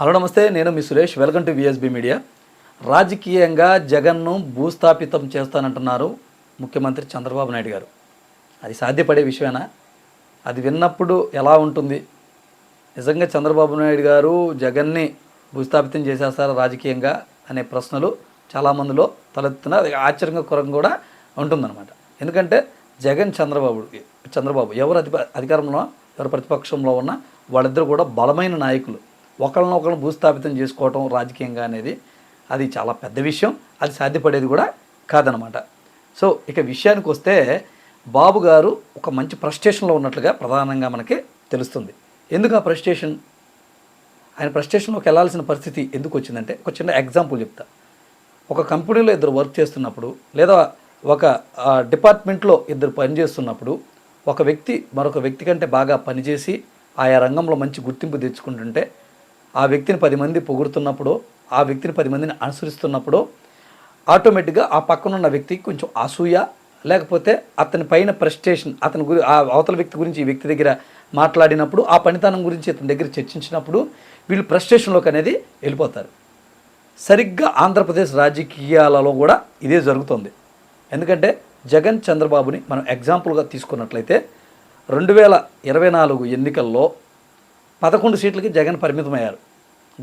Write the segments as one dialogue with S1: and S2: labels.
S1: Hello నమస్తే. నేను మీ Suresh. Welcome to VSB media రాజకీయంగా జగన్ను భూస్థాపితం చేస్తానంటున్నారు ముఖ్యమంత్రి చంద్రబాబు నాయుడు గారు. అది సాధ్యపడే విషయమేనా? అది విన్నప్పుడు ఎలా ఉంటుంది? నిజంగా చంద్రబాబు నాయుడు గారు జగన్ని భూస్థాపితం చేసేస్తారా రాజకీయంగా అనే ప్రశ్నలు చాలామందిలో తలెత్తున అది ఆశ్చర్యకరం కూడా ఉంటుందన్నమాట. ఎందుకంటే జగన్ చంద్రబాబు చంద్రబాబు ఎవరు అధి అధికారంలో ఎవరు ప్రతిపక్షంలో ఉన్న వాళ్ళిద్దరు కూడా బలమైన నాయకులు. ఒకళ్ళని భూస్థాపితం చేసుకోవటం రాజకీయంగా అనేది అది చాలా పెద్ద విషయం. అది సాధ్యపడేది కూడా కాదనమాట. సో ఇక విషయానికి వస్తే బాబు గారు ఒక మంచి ప్రస్టేషన్లో ఉన్నట్లుగా ప్రధానంగా మనకి తెలుస్తుంది. ఎందుకు ఆ ప్రస్టేషన్? ఆయన ప్రస్టేషన్లోకి వెళ్ళాల్సిన పరిస్థితి ఎందుకు వచ్చిందంటే ఒక చిన్న ఎగ్జాంపుల్ చెప్తా. ఒక కంపెనీలో ఇద్దరు వర్క్ చేస్తున్నప్పుడు లేదా ఒక డిపార్ట్మెంట్లో ఇద్దరు పనిచేస్తున్నప్పుడు ఒక వ్యక్తి మరొక వ్యక్తి కంటే బాగా పనిచేసి ఆయా రంగంలో మంచి గుర్తింపు తెచ్చుకుంటుంటే ఆ వ్యక్తిని పది మంది పొగుడుతున్నప్పుడు ఆ వ్యక్తిని పది మందిని అనుసరిస్తున్నప్పుడు ఆటోమేటిక్గా ఆ పక్కన ఉన్న వ్యక్తికి కొంచెం అసూయ లేకపోతే అతని పైన ప్రెస్టేషన్ అతని గురి ఆ అవతల వ్యక్తి గురించి ఈ వ్యక్తి దగ్గర మాట్లాడినప్పుడు ఆ పనితనం గురించి ఇతని దగ్గర చర్చించినప్పుడు వీళ్ళు ప్రెస్టేషన్లోకి అనేది వెళ్ళిపోతారు. సరిగ్గా ఆంధ్రప్రదేశ్ రాజకీయాలలో కూడా ఇదే జరుగుతుంది. ఎందుకంటే జగన్ చంద్రబాబుని మనం ఎగ్జాంపుల్గా తీసుకున్నట్లయితే రెండు వేల ఇరవై నాలుగు ఎన్నికల్లో పదకొండు సీట్లకి జగన్ పరిమితమయ్యారు.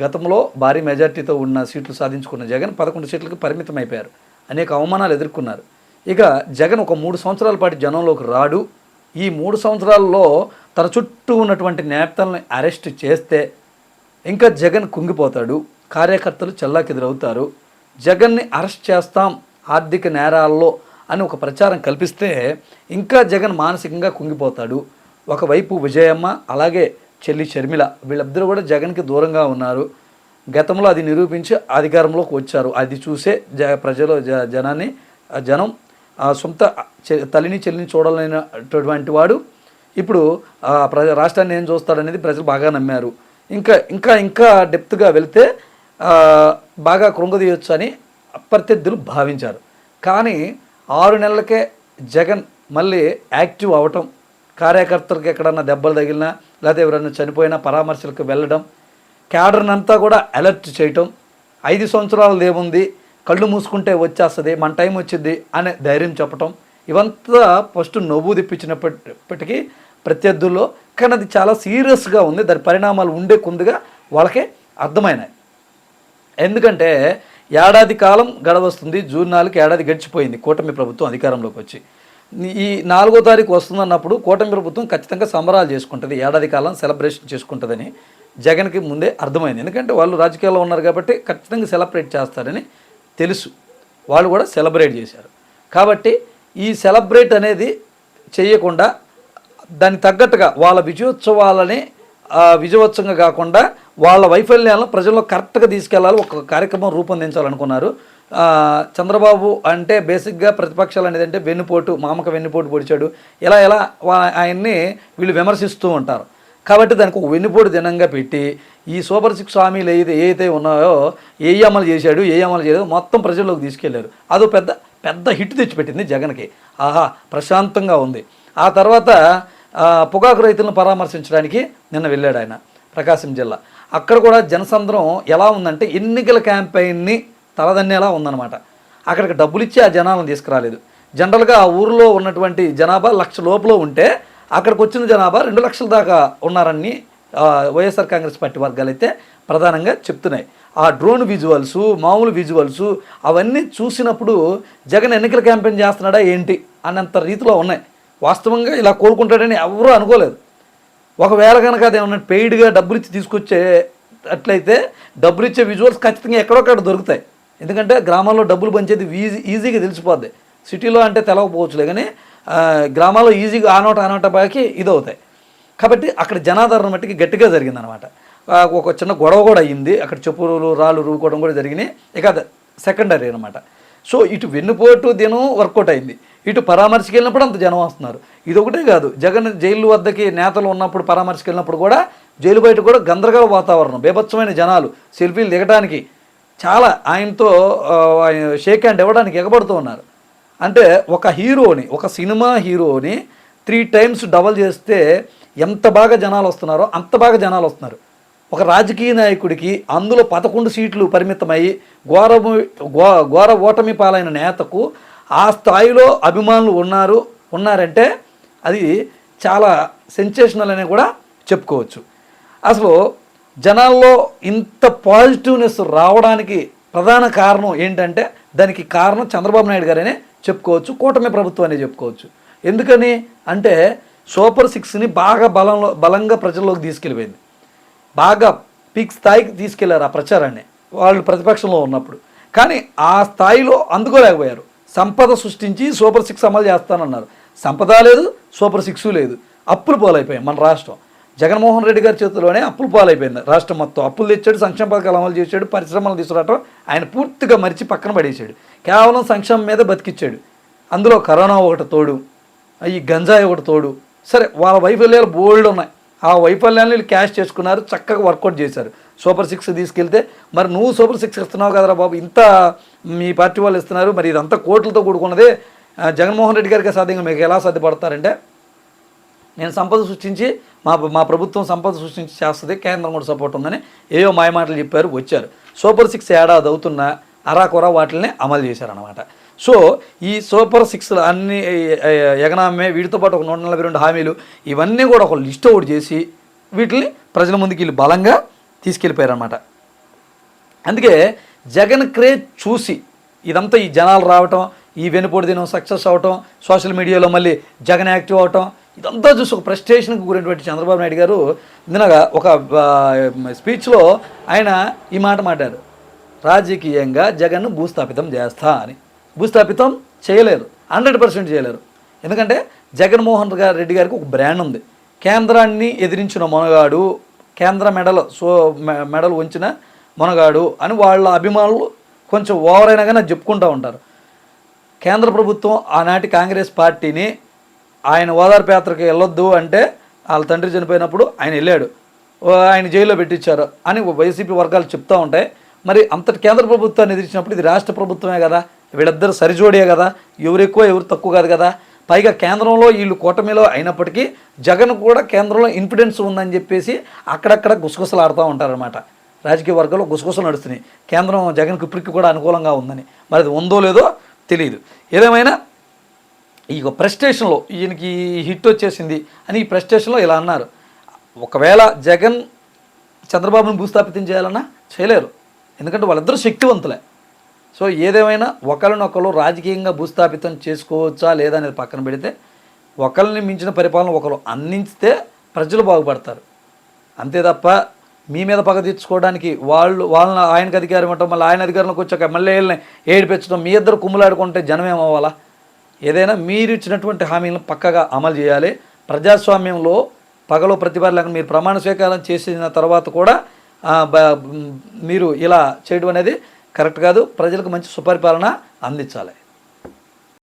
S1: గతంలో భారీ మెజార్టీతో ఉన్న సీట్లు సాధించుకున్న జగన్ పదకొండు సీట్లకి పరిమితం అయిపోయారు అనేక అవమానాలు ఎదుర్కొన్నారు. ఇక జగన్ ఒక మూడు సంవత్సరాల పాటు జనంలోకి రాడు. ఈ మూడు సంవత్సరాల్లో తన చుట్టూ ఉన్నటువంటి నేతలను అరెస్ట్ చేస్తే ఇంకా జగన్ కుంగిపోతాడు. కార్యకర్తలు చెల్లాకెదురవుతారు. జగన్ని అరెస్ట్ చేస్తాం ఆర్థిక నేరాల్లో అని ఒక ప్రచారం కల్పిస్తే ఇంకా జగన్ మానసికంగా కుంగిపోతాడు. ఒకవైపు విజయమ్మ అలాగే చెల్లి షర్మిల వీళ్ళిద్దరూ కూడా జగన్కి దూరంగా ఉన్నారు. గతంలో అది నిరూపించి అధికారంలోకి వచ్చారు. అది చూసే జ ప్రజలు జ జనాన్ని జనం ఆ సొంత తల్లిని చెల్లిని చూడలేనటువంటి వాడు ఇప్పుడు ప్రజ రాష్ట్రాన్ని ఏం చూస్తాడనేది ప్రజలు బాగా నమ్మారు. ఇంకా ఇంకా ఇంకా డెప్త్గా వెళ్తే బాగా కృంగదీయొచ్చు అని ప్రత్యర్థులు భావించారు. కానీ ఆరు నెలలకే జగన్ మళ్ళీ యాక్టివ్ అవటం కార్యకర్తలకు ఎక్కడన్నా దెబ్బలు తగిలినా లేకపోతే ఎవరైనా చనిపోయినా పరామర్శలకు వెళ్ళడం క్యాడర్ని అంతా కూడా అలర్ట్ చేయటం ఐదు సంవత్సరాలది ఏముంది కళ్ళు మూసుకుంటే వచ్చేస్తుంది మన టైం వచ్చింది అనే ధైర్యం చెప్పటం ఇవంతా ఫస్ట్ నవ్వు తెప్పించినప్పటికీ ప్రత్యర్థుల్లో కానీ అది చాలా సీరియస్గా ఉంది దాని పరిణామాలు ఉండే కొందుగా వాళ్ళకే అర్థమైనాయి. ఎందుకంటే ఏడాది కాలం గడవస్తుంది జూన్ నాలుగు ఏడాది గడిచిపోయింది కూటమి ప్రభుత్వం అధికారంలోకి వచ్చి. ఈ నాలుగో తారీఖు వస్తుందన్నప్పుడు కూటమి ప్రభుత్వం ఖచ్చితంగా సంబరాలు చేసుకుంటుంది. ఏడాది కాలం సెలబ్రేషన్ చేసుకుంటుందని జగన్కి ముందే అర్థమైంది. ఎందుకంటే వాళ్ళు రాజకీయాల్లో ఉన్నారు కాబట్టి ఖచ్చితంగా సెలబ్రేట్ చేస్తారని తెలుసు. వాళ్ళు కూడా సెలబ్రేట్ చేశారు. కాబట్టి ఈ సెలబ్రేట్ అనేది చేయకుండా దానికి తగ్గట్టుగా వాళ్ళ విజయోత్సవాలని విజయోత్సవంగా కాకుండా వాళ్ళ వైఫల్యాలను ప్రజల్లో కరెక్ట్గా తీసుకెళ్ళాలి ఒక కార్యక్రమం రూపొందించాలనుకున్నారు. చంద్రబాబు అంటే బేసిక్గా ప్రతిపక్షాలు అనేది అంటే వెన్నుపోటు మామక వెన్నుపోటు పొడిచాడు. ఇలా ఇలా ఆయన్ని వీళ్ళు విమర్శిస్తూ ఉంటారు. కాబట్టి దానికి ఒక వెన్నుపోటు దినంగా పెట్టి ఈ సూపర్ సిక్స్ హామీలు ఏదైతే ఏదైతే ఉన్నాయో ఏ అమలు చేశాడు ఏ అమలు చేయలేదు మొత్తం ప్రజల్లోకి తీసుకెళ్ళారు. అదో పెద్ద పెద్ద హిట్ తెచ్చిపెట్టింది జగన్కి. ఆహా ప్రశాంతంగా ఉంది. ఆ తర్వాత పొగాకు రైతులను పరామర్శించడానికి నిన్న వెళ్ళాడు ఆయన ప్రకాశం జిల్లా. అక్కడ కూడా జనసంద్రం ఎలా ఉందంటే ఎన్నికల క్యాంపెయిన్ని తలదన్నేలా ఉందన్నమాట. అక్కడికి డబ్బులు ఇచ్చి ఆ జనాలను తీసుకురాలేదు. జనరల్గా ఆ ఊరిలో ఉన్నటువంటి జనాభా లక్ష లోపల ఉంటే అక్కడికి వచ్చిన జనాభా రెండు లక్షల దాకా ఉన్నారని వైఎస్ఆర్ కాంగ్రెస్ పార్టీ వర్గాలు అయితే ప్రధానంగా చెప్తున్నాయి. ఆ డ్రోన్ విజువల్స్ మామూలు విజువల్స్ అవన్నీ చూసినప్పుడు జగన్ ఎన్నికల క్యాంపెయిన్ చేస్తున్నాడా ఏంటి అన్నంత రీతిలో ఉన్నాయి. వాస్తవంగా ఇలా కోరుకుంటాడని ఎవరూ అనుకోలేదు. ఒకవేళ కనుక అది ఏమన్నా పెయిడ్గా డబ్బులు ఇచ్చి తీసుకొచ్చే అట్లయితే డబ్బులు ఇచ్చే విజువల్స్ ఖచ్చితంగా ఎక్కడొక్కడ దొరుకుతాయి. ఎందుకంటే గ్రామాల్లో డబ్బులు పంచేది ఈజీ ఈజీగా తెలిసిపోద్ది. సిటీలో అంటే తెలవకపోవచ్చులే కానీ గ్రామాల్లో ఈజీగా ఆనోట ఆనోట బాకి ఇదవుతాయి. కాబట్టి అక్కడ జనాదరణ మట్టికి గట్టిగా జరిగిందనమాట. అనమాట ఒక చిన్న గొడవ కూడా అయ్యింది. అక్కడ చెప్పులు రాళ్ళు రూకోవడం కూడా జరిగినాయి. ఇక సెకండరీ అనమాట. సో ఇటు వెన్నుపోటు దినం వర్కౌట్ అయింది. ఇటు పరామర్శకి వెళ్ళినప్పుడు అంత జనం వస్తున్నారు. ఇది ఒకటే కాదు జగన్ జైలు వద్దకి నేతలు ఉన్నప్పుడు పరామర్శకి వెళ్ళినప్పుడు కూడా జైలు బయట కూడా గందరగోళ వాతావరణం బీభత్సమైన జనాలు సెల్ఫీలు దిగడానికి చాలా ఆయనతో ఆయన షేక్ హ్యాండ్ ఇవ్వడానికి ఎగబడుతూ ఉన్నారు. అంటే ఒక హీరోని ఒక సినిమా హీరోని త్రీ టైమ్స్ డబల్ చేస్తే ఎంత బాగా జనాలు వస్తున్నారో అంత బాగా జనాలు వస్తున్నారు. ఒక రాజకీయ నాయకుడికి అందులో పదకొండు సీట్లు పరిమితమై ఘోర ఘో ఘోర ఓటమి పాలైన నేతకు ఆ స్థాయిలో అభిమానులు ఉన్నారు ఉన్నారంటే అది చాలా సెన్సేషనల్ అని కూడా చెప్పుకోవచ్చు. అసలు జనాల్లో ఇంత పాజిటివ్నెస్ రావడానికి ప్రధాన కారణం ఏంటంటే దానికి కారణం చంద్రబాబు నాయుడు గారనే చెప్పుకోవచ్చు కూటమి ప్రభుత్వం అనే చెప్పుకోవచ్చు. ఎందుకని అంటే సూపర్ సిక్స్ని బాగా బలంలో బలంగా ప్రజల్లోకి తీసుకెళ్ళిపోయింది. బాగా పీక్ స్థాయికి తీసుకెళ్ళారు ఆ ప్రచారాన్ని వాళ్ళు ప్రతిపక్షంలో ఉన్నప్పుడు. కానీ ఆ స్థాయిలో అందుకోలేకపోయారు. సంపద సృష్టించి సూపర్ సిక్స్ అమలు చేస్తానన్నారు. సంపద లేదు సూపర్ సిక్స్ లేదు. అప్పులు పోలైపోయాయి మన రాష్ట్రం. జగన్మోహన్ రెడ్డి గారి చేతిలోనే అప్పులు పాలైపోయింది. రాష్ట్రం మొత్తం అప్పులు తెచ్చాడు సంక్షేమ పథకాలు అమలు చేశాడు పరిశ్రమలు తీసుకురావటం ఆయన పూర్తిగా మరిచి పక్కన పడేసాడు కేవలం సంక్షేమం మీద బతికిచ్చాడు. అందులో కరోనా ఒకటి తోడు ఈ గంజాయి ఒకటి తోడు. సరే వాళ్ళ వైఫల్యాలు బోల్డ్ ఉన్నాయి. ఆ వైఫల్యాన్ని వీళ్ళు క్యాష్ చేసుకున్నారు చక్కగా వర్కౌట్ చేశారు. సూపర్ సిక్స్ తీసుకెళ్తే మరి నువ్వు సూపర్ సిక్స్ ఇస్తున్నావు కదరా బాబు ఇంత మీ పార్టీ వాళ్ళు ఇస్తున్నారు మరి ఇదంతా కోట్లతో కూడుకున్నదే జగన్మోహన్ రెడ్డి గారికి సాధ్యంగా మీకు ఎలా సాధ్యపడతారంటే నేను సంపద సృష్టించి మా మా ప్రభుత్వం సంపద సృష్టించి చేస్తుంది కేంద్రం కూడా సపోర్ట్ ఉందని ఏవో మాయమాటలు చెప్పారు వచ్చారు. సూపర్ సిక్స్ ఏడాది అవుతున్న అరాకొర వాటిని అమలు చేశారనమాట సో ఈ సూపర్ సిక్స్ అన్ని ఎగనామే వీటితో పాటు ఒక నూట నలభై రెండు హామీలు ఇవన్నీ కూడా ఒక లిస్ట్ అవుట్ చేసి వీటిని ప్రజల ముందుకు వీళ్ళు బలంగా తీసుకెళ్ళిపోయారనమాట అందుకే జగన్ క్రేజ్ చూసి ఇదంతా ఈ జనాలు రావటం ఈ వెనుపోటు దినం సక్సెస్ అవటం సోషల్ మీడియాలో మళ్ళీ జగన్ యాక్టివ్ అవటం ఇదంతా చూసి ఒక ప్రెస్టేషన్కి గురైనటువంటి చంద్రబాబు నాయుడు గారు ఇందనగా ఒక స్పీచ్లో ఆయన ఈ మాట మాట్లాడారు. రాజకీయంగా జగన్ను భూస్థాపితం చేస్తా అని. భూస్థాపితం చేయలేరు. హండ్రెడ్ పర్సెంట్ చేయలేరు. ఎందుకంటే జగన్మోహన్ గారు రెడ్డి గారికి ఒక బ్రాండ్ ఉంది. కేంద్రాన్ని ఎదిరించిన మొనగాడు కేంద్ర మెడల్ సో మెడల్ ఉంచిన మొనగాడు అని వాళ్ళ అభిమానులు కొంచెం ఓవర్ అయినా కానీ చెప్పుకుంటూ ఉంటారు. కేంద్ర ప్రభుత్వం ఆనాటి కాంగ్రెస్ పార్టీని ఆయన ఓదార్పు యాత్రకు వెళ్ళొద్దు అంటే వాళ్ళ తండ్రి చనిపోయినప్పుడు ఆయన వెళ్ళాడు. ఓ ఆయన జైల్లో పెట్టించారు అని వైసీపీ వర్గాలు చెప్తూ ఉంటాయి. మరి అంతటి కేంద్ర ప్రభుత్వాన్ని ఎదిరించినప్పుడు ఇది రాష్ట్ర ప్రభుత్వమే కదా? వీళ్ళిద్దరు సరిజోడే కదా? ఎవరు ఎక్కువ ఎవరు తక్కువ కాదు కదా? పైగా కేంద్రంలో వీళ్ళు కూటమిలో అయినప్పటికీ జగన్ కూడా కేంద్రంలో ఇన్ఫిడెన్స్ ఉందని చెప్పేసి అక్కడక్కడ గుసగుసలు ఆడుతూ ఉంటారనమాట రాజకీయ వర్గాల్లో గుసగుసలు నడుస్తున్నాయి. కేంద్రం జగన్కి ఇప్పటికీ కూడా అనుకూలంగా ఉందని. మరి అది ఉందో లేదో తెలియదు ఏదేమైనా ఈ ప్రెస్టేషన్లో ఈయనకి హిట్ వచ్చేసింది అని ఈ ప్రెస్టేషన్లో ఇలా అన్నారు. ఒకవేళ జగన్ చంద్రబాబును భూస్థాపితం చేయాలన్నా చేయలేరు. ఎందుకంటే వాళ్ళిద్దరూ శక్తివంతులే. సో ఏదేమైనా ఒకరినొకరు రాజకీయంగా భూస్థాపితం చేసుకోవచ్చా లేదా అనేది పక్కన పెడితే ఒకరిని మించిన పరిపాలన ఒకరు అందించితే ప్రజలు బాగుపడతారు. అంతే తప్ప మీ మీద పగ తీర్చుకోవడానికి వాళ్ళు వాళ్ళని ఆయనకు అధికారం ఇవ్వటం మళ్ళీ ఆయన అధికారంలోకి వచ్చాక మళ్ళీ వీళ్ళని ఏడిపించడం మీ ఇద్దరు కుమ్ములాడుకుంటే జనం ఏమవ్వాలా ఏదైనా మీరు ఇచ్చినటువంటి హామీలను పక్కగా అమలు చేయాలి. ప్రజాస్వామ్యంలో పగలో ప్రతిభ లేకుండా మీరు ప్రమాణ స్వీకారం చేసిన తర్వాత కూడా మీరు ఇలా చేయడం అనేది కరెక్ట్ కాదు. ప్రజలకు మంచి సుపరిపాలన అందించాలి.